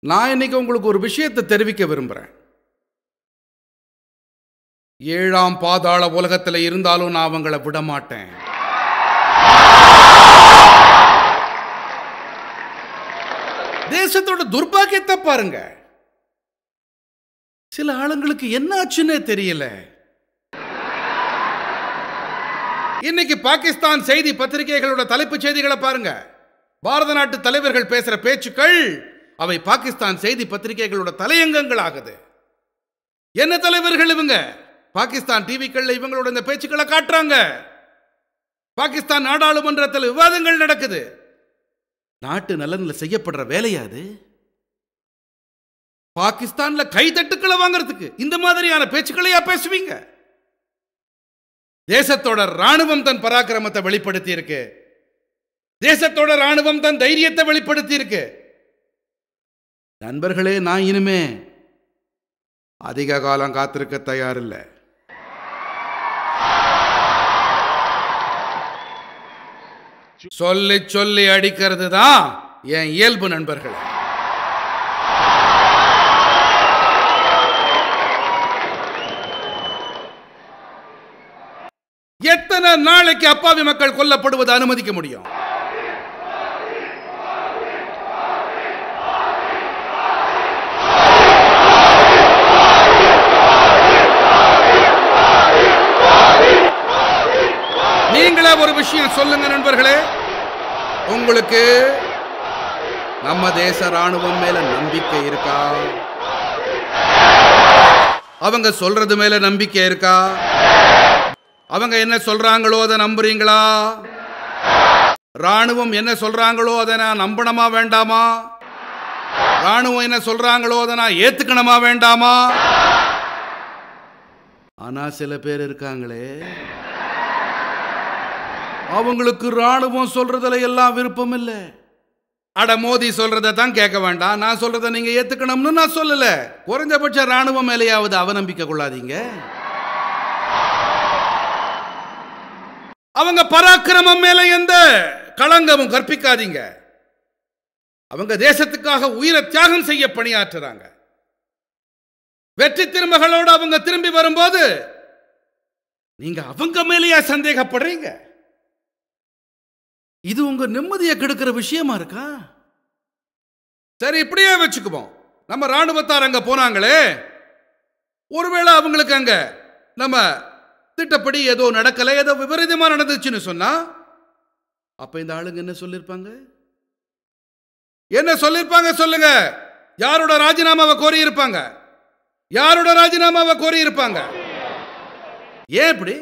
நான் இன்னைக்கு உங்களுக்கு ஒரு விஷயத்தை தெரிவிக்க விரும்புகிறேன் ஏழாம் பாதாள உலகத்தில் இருந்தாலும் நான் அவங்களை விட மாட்டேன். தேசத்தோட துர்பாக்கியத்தை பாருங்க. சில ஆளுங்களுக்கு என்ன ஆச்சுன்னே தெரியல. இன்னைக்கு பாகிஸ்தான் செய்தி பத்திரிகைகளோட தலைப்புச் செய்திகளை பாருங்க. பாரத நாட்டு தலைவர்கள் பேசுற பேச்சுக்கள் அவை பாகிஸ்தான் செய்தி பத்திரிகைகளோட தலையங்கங்கள் ஆகுது என்ன தலைவர்கள் இவங்க? பாகிஸ்தான் டிவிக்கள்ல இவங்களோட இந்த பேச்சுக்களை காட்டுறாங்க. பாகிஸ்தான் நாடாளுமன்றத்தில் விவாதங்கள் நடக்குது. நாட்டு நலனில் செய்யப்படுற வேலையா அது? பாகிஸ்தான்ல கைதட்டுக்களை வாங்கறதுக்கு இந்த மாதிரியான பேச்சுக்களையா பேசுவீங்க? தேசத்தோட ராணுவம் தன் பராக்கிரமத்தை வெளிப்படுத்தி இருக்கு தேசத்தோட ராணுவம் தன் தைரியத்தை வெளிப்படுத்தி இருக்கு நண்பர்களே நான் இனிமே அதிக காலம் காத்திருக்க தயாரில்லை. சொல்லி சொல்லி அடிக்கிறது தான் என் இயல்பு நண்பர்கள். எத்தனை நாளைக்கு அப்பாவி மக்கள் கொல்லப்படுவது அனுமதிக்க முடியும்? ஒரு விஷயம் சொல்லுங்க நண்பர்களே. உங்களுக்கு நம்ம தேச ராணுவம் மேல நம்பிக்கை இருக்கா? அவங்க சொல்றது மேல நம்பிக்கை இருக்கா? அவங்க என்ன சொல்றாங்களோ அதை நம்புறீங்களா? ராணுவம் என்ன சொல்றாங்களோ அதை நான் நம்பணுமா வேண்டாமா? ராணுவம் என்ன சொல்றாங்களோ அதை நான் ஏத்துக்கணுமா வேண்டாமா? ஆனா சில பேர் இருக்காங்களே. அவங்களுக்கு ராணுவம் சொல்றதுல எல்லாம் விருப்பம் இல்லை அட மோதி சொல்றதை தான் கேட்க வேண்டாம். நான் சொல்றத நீங்க ஏத்துக்கணும்னு நான் சொல்லல. குறைஞ்சபட்ச ராணுவம் மேலேயாவது அவநம்பிக்கை கொள்ளாதீங்க. அவங்க பராக்கிரமம் மேல எந்த களங்கமும் கற்பிக்காதீங்க. அவங்க தேசத்துக்காக உயிரை தியாகம் செய்ய பணியாற்றுறாங்க. வெற்றி திரும்பகளோடு அவங்க திரும்பி வரும்போது நீங்க அவங்க மேலேயா சந்தேகப்படுறீங்க? இது உங்க நிம்மதியை கெடுக்கிற விஷயமா இருக்கா? சரி இப்படியே வச்சுக்குவோம். நம்ம ராணுவத்தார் அங்க போனாங்களே ஒருவேளை அவங்களுக்கு அங்க நம்ம திட்டப்படி ஏதோ நடக்கல ஏதோ விபரீதமா நடந்துச்சுன்னு சொன்னா அப்ப இந்த ஆளுங்க என்ன சொல்லிருப்பாங்க? என்ன சொல்லிருப்பாங்க சொல்லுங்க. யாரோட ராஜினாமாவை கோரி இருப்பாங்க யாரோட ராஜினாமாவை கோரி இருப்பாங்க ஏன் இப்படி?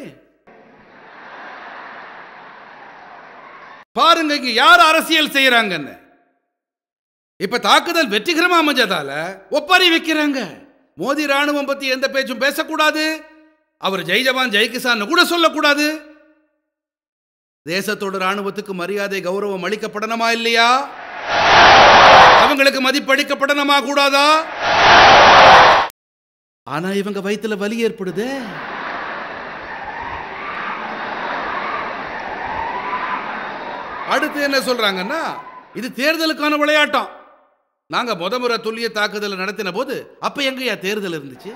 பாருங்க இங்க யார் அரசியல் செய்யறாங்கன்னு. இப்ப தாக்குதல் வெற்றிகரமா அமைஞ்சதால ஒப்பாரி வைக்கிறாங்க. மோதி ராணுவம் பத்தி எந்த பேச்சும் பேசக்கூடாது. அவர் ஜெய் ஜவான் ஜெய் கிசான் கூட சொல்லக்கூடாது. தேசத்தோட ராணுவத்துக்கு மரியாதை கௌரவம் அளிக்கப்படணுமா இல்லையா? அவங்களுக்கு மதிப்பளிக்கப்படணுமா கூடாதா? ஆனா இவங்க வயிற்றுல வலி ஏற்படுது. அடுத்து என்ன சொல்றாங்கன்னா இது தேர்தலுக்கான விளையாட்டம். நாங்க முத முறை துல்லிய தாக்குதல் நடத்தின போது அப்ப எங்கயா தேர்தல் இருந்துச்சு?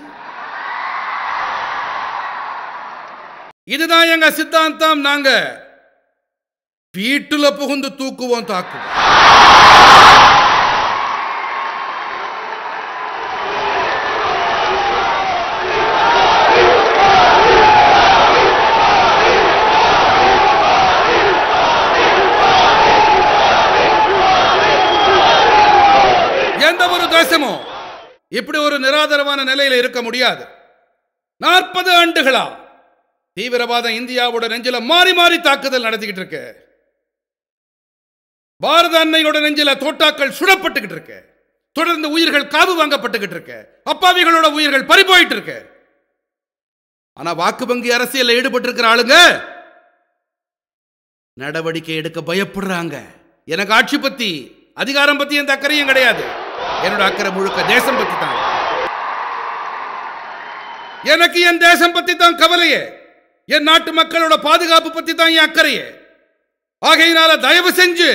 இதுதான் எங்க சித்தாந்தம். நாங்க வீட்டுல புகுந்து தூக்குவோம் தாக்குவோம். தேசமோ? ஒரு இப்படி ஒரு நிராதரவான நிலையில இருக்க முடியாது. நாற்பது ஆண்டுகளா தீவிரவாதம் இந்தியாவோட நெஞ்சில மாறி மாறி தாக்குதல் நடத்திக்கிட்டு இருக்கு. பாரத அன்னையோட நெஞ்சில தோட்டாக்கள் சுடப்பட்டுக்கிட்டு இருக்கு. தொடர்ந்து உயிர்கள் காவு வாங்கப்பட்டுக்கிட்டு இருக்கு. அப்பாவிகளோட உயிர்கள் பறி போயிட்டு இருக்கு. ஆனா வாக்கு வங்கி அரசியல் ஈடுபட்டு இருக்கிற ஆளுங்க நடவடிக்கை எடுக்க பயப்படுறாங்க. எனக்கு ஆட்சி பத்தி அதிகாரம் பத்தி எந்த அக்கறையும் கிடையாது. என்னோட அக்கறை முழுக்க தேசம் பத்தி தான் எனக்கு என் தேசம் பத்தி தான் கவலையே. என் நாட்டு மக்களோட பாதுகாப்பு பத்தி தான் என் அக்கறையே. ஆகையினால தயவு செஞ்சு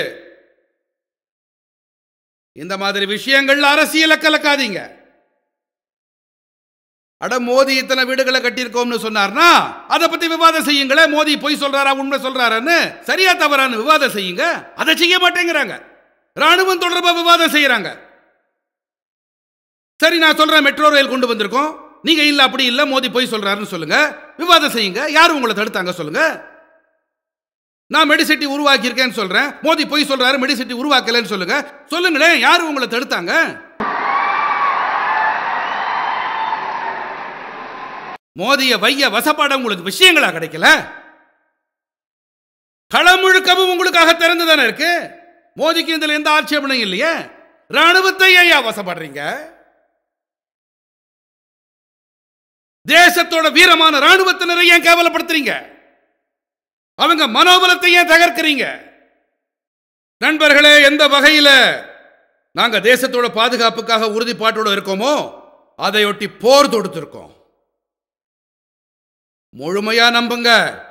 இந்த மாதிரி விஷயங்கள்ல அரசியலை கலக்காதீங்க அட மோதி இத்தனை வீடுகளை கட்டியிருக்கோம்னு சொன்னார்னா அதை பத்தி விவாதம் செய்யுங்களே. மோதி பொய் சொல்றாரா உண்மை சொல்றாரான்னு சரியா தவறான்னு விவாதம் செய்யுங்க. அதை செய்ய மாட்டேங்கிறாங்க. ராணுவம் தொடர்பா விவாதம் செய்யறாங்க. சரி நான் சொல்றேன் மெட்ரோ ரயில் கொண்டு வந்திருக்கோம். நீங்க இல்ல அப்படி இல்ல மோதி பொய் சொல்றாருன்னு சொல்லுங்க. விவாதம் செய்யுங்க. யார் உங்களை தடுத்தாங்க சொல்லுங்க. நான் மெடிசிட்டி உருவாக்கி இருக்கேன்னு சொல்றேன். மோதி பொய் சொல்றாரு மெடிசிட்டி உருவாக்கலன்னு சொல்லுங்க. சொல்லுங்களேன் யார் உங்களை தடுத்தாங்க? மோதிய வைய வசப்பாட உங்களுக்கு விஷயங்களா கிடைக்கல? களம் முழுக்கவும் உங்களுக்காக திறந்து தானே இருக்கு? மோதிக்கு இதுல எந்த ஆட்சேபனையும் இல்லையே. ராணுவத்தை ஐயா வசப்படுறீங்க. தேசத்தோட வீரமான ராணுவத்தினரை ஏன் கேவலப்படுத்துறீங்க? அவங்க மனோபலத்தை ஏன் தகர்க்கிறீங்க? நண்பர்களே எந்த வகையில் நாங்கள் தேசத்தோட பாதுகாப்புக்காக உறுதிப்பாட்டோடு இருக்கோமோ அதையொட்டி போர் தொடுத்திருக்கோம். முழுமையா நம்புங்க.